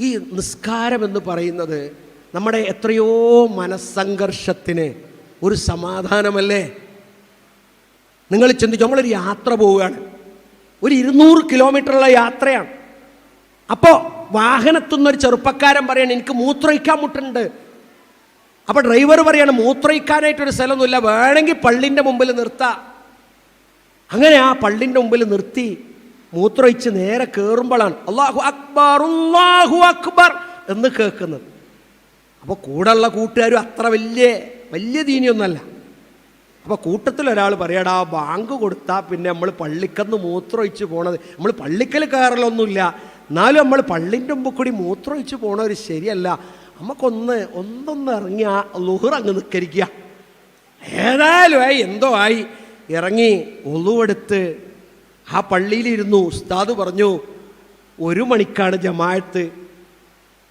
ഈ നിസ്കാരം എന്ന് പറയുന്നത് നമ്മുടെ എത്രയോ മനസ്സംഘർഷത്തിന് ഒരു സമാധാനമല്ലേ? നിങ്ങൾ ചിന്തിച്ചു നമ്മളൊരു യാത്ര പോവുകയാണ്. ഒരു ഇരുന്നൂറ് കിലോമീറ്ററുള്ള യാത്രയാണ്. അപ്പോൾ വാഹനത്തുനിന്നൊരു ചെറുപ്പക്കാരൻ പറയാണ് എനിക്ക് മൂത്രയിക്കാൻ മുട്ടുണ്ട്. അപ്പോൾ ഡ്രൈവർ പറയാണ് മൂത്രയിക്കാനായിട്ടൊരു സ്ഥലമൊന്നുമില്ല. വേണമെങ്കിൽ പള്ളിന്റെ മുമ്പിൽ നിർത്താം. അങ്ങനെ ആ പള്ളിന്റെ മുമ്പിൽ നിർത്തി. മൂത്രമൊഴിച്ച് നേരെ കയറുമ്പോഴാണ് അള്ളാഹു അക്ബർ അള്ളാഹു അക്ബർ എന്ന് കേൾക്കുന്നത്. അപ്പോൾ കൂടെയുള്ള കൂട്ടുകാരും അത്ര വലിയ വലിയ ദീനിയൊന്നല്ല അപ്പോൾ കൂട്ടത്തിൽ ഒരാൾ പറയടാ ബാങ്ക് കൊടുത്താൽ പിന്നെ നമ്മൾ പള്ളിക്കന്ന് മൂത്രമൊഴിച്ച് പോണത്. നമ്മൾ പള്ളിക്കൽ കയറലൊന്നുമില്ല. എന്നാലും നമ്മൾ പള്ളിന്റെ മുമ്പ് കൂടി മൂത്രമൊഴിച്ച് പോണവർ ശരിയല്ല. നമുക്കൊന്ന് ഒന്നൊന്ന് ഇറങ്ങി ആ ലുഹർ അങ്ങ് നിൽക്കരിക്കുക ഏതായാലും ആയി എന്തോ ആയി. ഇറങ്ങി ഒളുവെടുത്ത് ആ പള്ളിയിലിരുന്നു ഉസ്താദ് പറഞ്ഞു ഒരു മണിക്കാണ് ജമാഅത്ത്.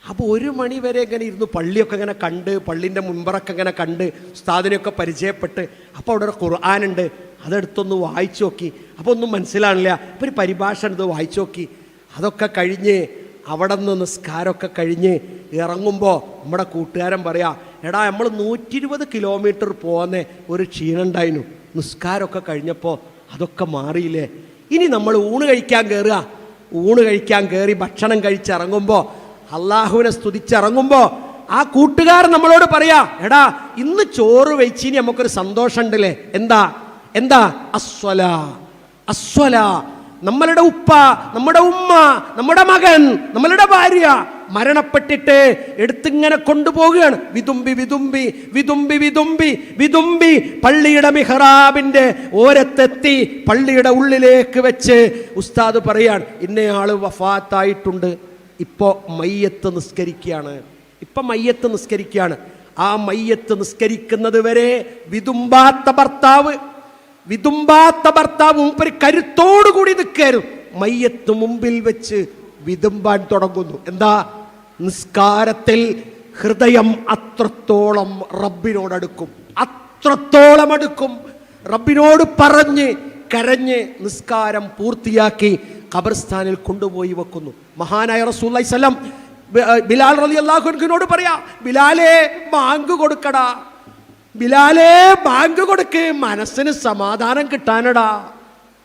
അപ്പോൾ ഒരു മണി വരെ ഇങ്ങനെ ഇരുന്നു. പള്ളിയൊക്കെ ഇങ്ങനെ കണ്ട് പള്ളിന്റെ മുൻപറൊക്കെ ഇങ്ങനെ കണ്ട് ഉസ്താദിനെയൊക്കെ പരിചയപ്പെട്ട്. അപ്പോൾ അവിടെ ഒരു ഖുർആാനുണ്ട്. അതെടുത്തൊന്ന് വായിച്ചു നോക്കി. അപ്പോൾ ഒന്നും മനസ്സിലാണില്ല അപ്പോൾ ഒരു പരിഭാഷ എടുത്ത് വായിച്ചു നോക്കി. അതൊക്കെ കഴിഞ്ഞ് അവിടെ നിന്ന് നിസ്കാരമൊക്കെ കഴിഞ്ഞ് ഇറങ്ങുമ്പോൾ നമ്മുടെ കൂട്ടുകാരൻ പറയാ എടാ നമ്മൾ നൂറ്റി ഇരുപത് കിലോമീറ്റർ പോകുന്ന ഒരു ക്ഷീണം ഉണ്ടായിരുന്നു നിസ്കാരമൊക്കെ കഴിഞ്ഞപ്പോൾ അതൊക്കെ മാറിയില്ലേ? ഇനി നമ്മൾ ഊണ് കഴിക്കാൻ കയറുക ഊണ് കഴിക്കാൻ കയറി ഭക്ഷണം കഴിച്ചിറങ്ങുമ്പോൾ അള്ളാഹുവിനെ സ്തുതിച്ചിറങ്ങുമ്പോൾ ആ കൂട്ടുകാർ നമ്മളോട് പറയാ എടാ ഇന്ന് ചോറ് വെച്ചിനി നമുക്കൊരു സന്തോഷം ഉണ്ടല്ലേ എന്താ? എന്താ? അസ്വല. അസ്വല. നമ്മളുടെ ഉപ്പ നമ്മുടെ ഉമ്മ നമ്മുടെ മകൻ നമ്മളുടെ ഭാര്യ മരണപ്പെട്ടിട്ട് എടുത്തിങ്ങനെ കൊണ്ടുപോവുകയാണ്. വിതുമ്പി വിതുമ്പി വിതുമ്പി വിതുമ്പി വിതുമ്പി. പള്ളിയുടെ മിഹറാബിന്റെ ഓരത്തെത്തി പള്ളിയുടെ ഉള്ളിലേക്ക് വെച്ച് ഉസ്താദ് പറയാണ് ഇന്നയാൾ വഫാത്തായിട്ടുണ്ട്. ഇപ്പോൾ മയ്യത്ത് നിസ്കരിക്കുകയാണ്. ഇപ്പൊ മയ്യത്ത് നിസ്കരിക്കുകയാണ്. ആ മയ്യത്ത് നിസ്കരിക്കുന്നത് വരെ വിതുമ്പാത്ത ഭർത്താവ് വിതുമ്പാത്ത ഭർത്താവ് മൂപ്പര് കരുത്തോടുകൂടി നിൽക്കായിരുന്നു മയ്യത്ത് മുമ്പിൽ വെച്ച് വിതുമ്പാൻ തുടങ്ങുന്നു. എന്താ? നിസ്കാരത്തിൽ ഹൃദയം അത്രത്തോളം റബ്ബിനോടടുക്കും. അത്രത്തോളം അടുക്കും. റബ്ബിനോട് പറഞ്ഞ് കരഞ്ഞ് നിസ്കാരം പൂർത്തിയാക്കി ഖബർസ്ഥാനിൽ കൊണ്ടുപോയി വെക്കുന്നു. മഹാനായ റസൂല്ലി സ്വലം ബിലാൽ റലി അള്ളാഹുനോട് പറയാ ബിലാലേ ബാങ്ക് കൊടുക്കടാ. ബിലാലേ ബാങ്ക് കൊടുക്ക്. മനസ്സിന് സമാധാനം കിട്ടാനടാ.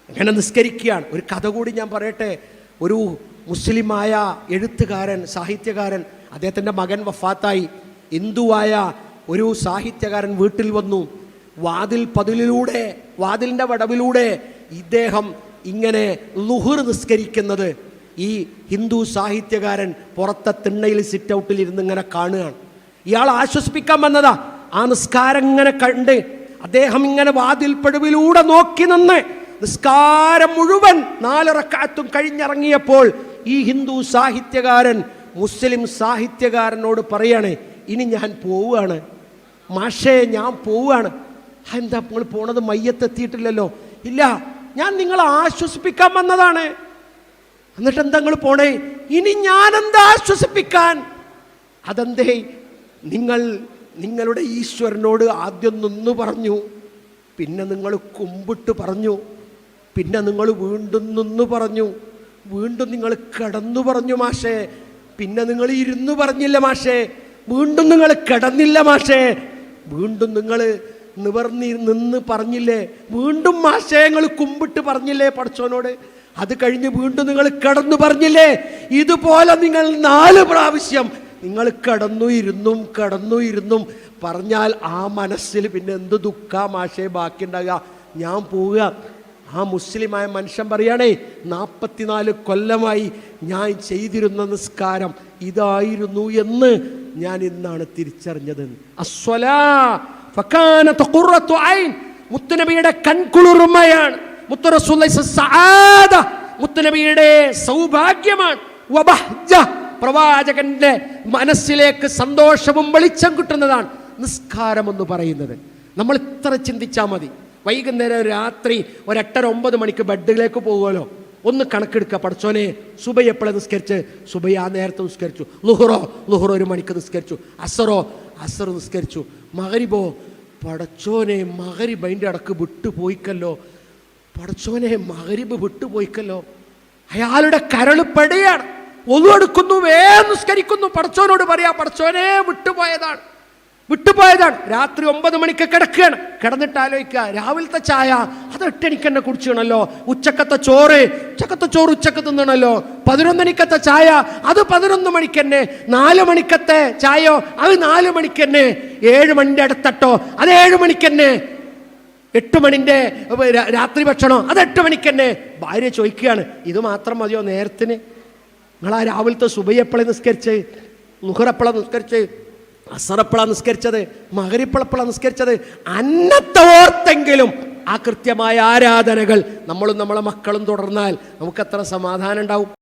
അങ്ങനെ നിസ്കരിക്കുകയാണ്. ഒരു കഥ കൂടി ഞാൻ പറയട്ടെ. ഒരു മുസ്ലിമായ എഴുത്തുകാരൻ സാഹിത്യകാരൻ അദ്ദേഹത്തിന്റെ മകൻ വഫാത്തായി. ഹിന്ദുവായ ഒരു സാഹിത്യകാരൻ വീട്ടിൽ വന്നു. വാതിൽ പതിലിലൂടെ വാതിലിന്റെ വടവിലൂടെ ഇദ്ദേഹം ഇങ്ങനെ ലുഹുർ നിസ്കരിക്കുന്നത്. ഈ ഹിന്ദു സാഹിത്യകാരൻ പുറത്തെ തിണ്ണയിൽ സിറ്റ് ഔട്ടിൽ ഇരുന്ന് ഇങ്ങനെ കാണുകയാണ്. ഇയാൾ ആശ്വസിപ്പിക്കാൻ വന്നതാ. ആ നിസ്കാരം ഇങ്ങനെ കണ്ട് അദ്ദേഹം ഇങ്ങനെ വാതിൽ പടുവിലൂടെ നോക്കി നിന്ന് നിസ്കാരം മുഴുവൻ നാലിറക്കാത്തും കഴിഞ്ഞിറങ്ങിയപ്പോൾ ഈ ഹിന്ദു സാഹിത്യകാരൻ മുസ്ലിം സാഹിത്യകാരനോട് പറയാണ് ഇനി ഞാൻ പോവുകയാണ്. മാഷേ ഞാൻ പോവുകയാണ്. "ആ, എന്താ നിങ്ങൾ പോണത് മയ്യത്തെത്തിയിട്ടില്ലല്ലോ? ഇല്ല ഞാൻ നിങ്ങളെ ആശ്വസിപ്പിക്കാൻ വന്നതാണ്. എന്നിട്ട് എന്താ നിങ്ങൾ പോണേ? ഇനി ഞാൻ എന്താ ആശ്വസിപ്പിക്കാൻ? അതെന്തേ നിങ്ങൾ നിങ്ങളുടെ ഈശ്വരനോട് ആദ്യം നിന്ന് പറഞ്ഞു പിന്നെ നിങ്ങൾ കുമ്പിട്ട് പറഞ്ഞു പിന്നെ നിങ്ങൾ വീണ്ടും നിന്ന് പറഞ്ഞു. വീണ്ടും നിങ്ങൾ കടന്നു പറഞ്ഞു മാഷേ. പിന്നെ നിങ്ങൾ ഇരുന്നു പറഞ്ഞില്ല മാഷേ. വീണ്ടും നിങ്ങൾ കടന്നില്ല മാഷേ. വീണ്ടും നിങ്ങൾ നിവർന്നി നിന്ന് പറഞ്ഞില്ലേ? വീണ്ടും മാഷേ കുമ്പിട്ട് പറഞ്ഞില്ലേ പഠിച്ചോനോട് അത് കഴിഞ്ഞ് വീണ്ടും നിങ്ങൾ കിടന്നു പറഞ്ഞില്ലേ? ഇതുപോലെ നിങ്ങൾ നാല് പ്രാവശ്യം നിങ്ങൾ കടന്നു ഇരുന്നും കടന്നു ഇരുന്നും പറഞ്ഞാൽ ആ മനസ്സിൽ പിന്നെ എന്ത് ദുഃഖ മാഷേ ബാക്കിയുണ്ടാകുക. ഞാൻ പോവുക. ആ മുസ്ലിമായ മനുഷ്യൻ പറയണേ നാൽപ്പത്തിനാല് കൊല്ലമായി ഞാൻ ചെയ്തിരുന്ന നിസ്കാരം ഇതായിരുന്നു എന്ന് ഞാൻ ഇന്നാണ് തിരിച്ചറിഞ്ഞത്. മുത്തുനബിയുടെ കൺകുളിർമയാണ് മുത്തുനബിയുടെ സൗഭാഗ്യമാണ്. പ്രവാചകന്റെ മനസ്സിലേക്ക് സന്തോഷവും വെളിച്ചം കിട്ടുന്നതാണ് നിസ്കാരം എന്ന് പറയുന്നത് നമ്മൾ ഇത്ര ചിന്തിച്ചാൽ മതി വൈകുന്നേരം രാത്രി ഒരെട്ടര ഒമ്പത് മണിക്ക് ബെഡിലേക്ക് പോകുമല്ലോ. ഒന്ന് കണക്കെടുക്കുക. പഠിച്ചോനെ സുബൈ എപ്പോഴും നിസ്കരിച്ച്? സുബൈ ആ നേരത്തെ നിസ്കരിച്ചു. ലുഹറോ ലുഹറോ ഒരു മണിക്ക് നിസ്കരിച്ചു. അസറോ അസർ നിസ്കരിച്ചു. മകരിബോ പടച്ചോനെ മകരിബ് അതിന്റെ അടക്ക് വിട്ടുപോയിക്കല്ലോ. പടച്ചോനെ മകരിബ് വിട്ടുപോയിക്കല്ലോ. അയാളുടെ കരൾ പടയാണ് ഒന്നു എടുക്കുന്നു വേ നിസ്കരിക്കുന്നു. പടച്ചോനോട് പറയാ പടച്ചോനെ വിട്ടുപോയതാണ്. വിട്ടുപോയതാണ്. രാത്രി ഒമ്പത് മണിക്ക് കിടക്കുകയാണ്. കിടന്നിട്ട് ആലോചിക്കുക രാവിലത്തെ ചായ അത് എട്ടണിക്ക് തന്നെ കുടിച്ചണല്ലോ ഉച്ചക്കത്തെ ചോറ് ഉച്ചക്കത്തെ ചോറ് ഉച്ചയ്ക്ക് തിന്നണല്ലോ. പതിനൊന്നണിക്കത്തെ ചായ അത് പതിനൊന്ന് മണിക്ക് തന്നെ. നാല് മണിക്കത്തെ ചായയോ അത് നാല് മണിക്ക് തന്നെ. ഏഴ് മണിന്റെ അടുത്തട്ടോ അത് ഏഴ് മണിക്ക് തന്നെ. എട്ട് മണിന്റെ രാത്രി ഭക്ഷണോ അത് എട്ട് മണിക്ക് തന്നെ. ഭാര്യ ചോദിക്കുകയാണ് ഇത് മാത്രം മതിയോ നേരത്തിന്? നിങ്ങൾ ആ രാവിലത്തെ സുബയ്യപ്പളെ നിസ്കരിച്ച്? നുഹറപ്പള നിസ്കരിച്ച്? അസറപ്പള നിസ്കരിച്ചത് മകരിപ്പളപ്പള നിസ്കരിച്ചത്. അന്നത്തെ ഓർത്തെങ്കിലും ആ കൃത്യമായ ആരാധനകൾ നമ്മളും നമ്മളെ മക്കളും തുടർന്നാൽ നമുക്ക് എത്ര സമാധാനം ഉണ്ടാവും.